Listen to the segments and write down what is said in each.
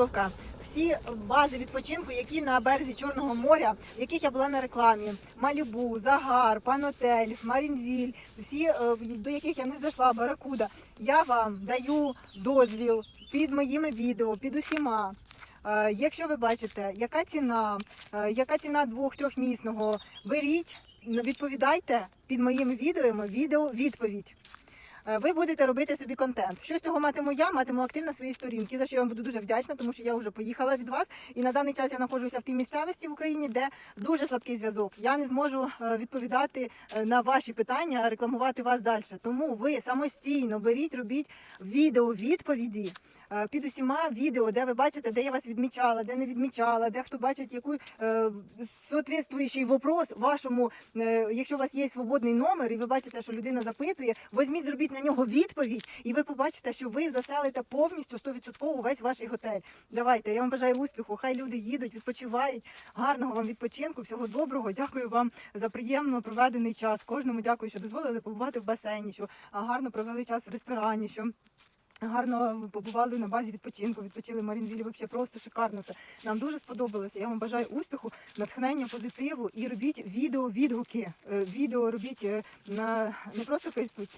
Вовка. Всі бази відпочинку, які на березі Чорного моря, яких я була на рекламі: Малюбу, Загар, Панотель, Марінвіль, всі е, до яких я не зайшла, Баракуда. Я вам даю дозвіл під моїми відео, під усіма. Е, Якщо ви бачите, яка ціна, е, яка ціна двох-трьохмісного, беріть, відповідайте під моїми відео, відео відповідь. Е, Ви будете робити собі контент. Що з цього матиму я? Матиму актив на своїй сторінці, за що я вам буду дуже вдячна, тому що я вже поїхала від вас. І на даний час я знаходжуся в тій місцевості в Україні, де дуже слабкий зв'язок. Я не зможу е, відповідати е, на ваші питання, рекламувати вас далі. Тому ви самостійно беріть, робіть відео відповіді. Під усіма відео, де ви бачите, де я вас відмічала, де не відмічала, де хто бачить яку е, соответствуючий вопрос вашому, е, якщо у вас є свободний номер, і ви бачите, що людина запитує, візьміть, зробіть на нього відповідь, і ви побачите, що ви заселите повністю 100% весь ваш готель. Давайте, я вам бажаю успіху. Хай люди їдуть, відпочивають. Гарного вам відпочинку, всього доброго. Дякую вам за приємно проведений час. Кожному дякую, що дозволили побувати в басейні, що гарно провели час в ресторані. що Гарно побували на базі відпочинку, відпочили в Марінвілі. Взагалі просто шикарно все. Нам дуже сподобалося. Я вам бажаю успіху, натхнення, позитиву і робіть відео відгуки. Е, Відео робіть е, на не просто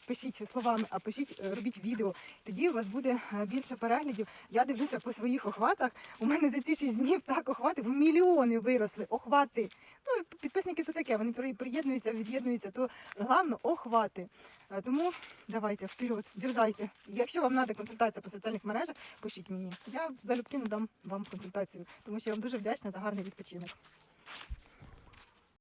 пишіть словами, а пишіть, е, робіть відео. Тоді у вас буде більше переглядів. Я дивлюся по своїх охватах. У мене за ці шість днів так охвати в мільйони виросли. Охвати. Ну підписники то таке. Вони приєднуються, від'єднуються. То головне охвати. Е, Тому давайте вперед, дерзайте. Якщо вам треба консультація по соціальних мережах, пишіть мені. Я залюбки надам вам консультацію, тому що я вам дуже вдячна за гарний відпочинок.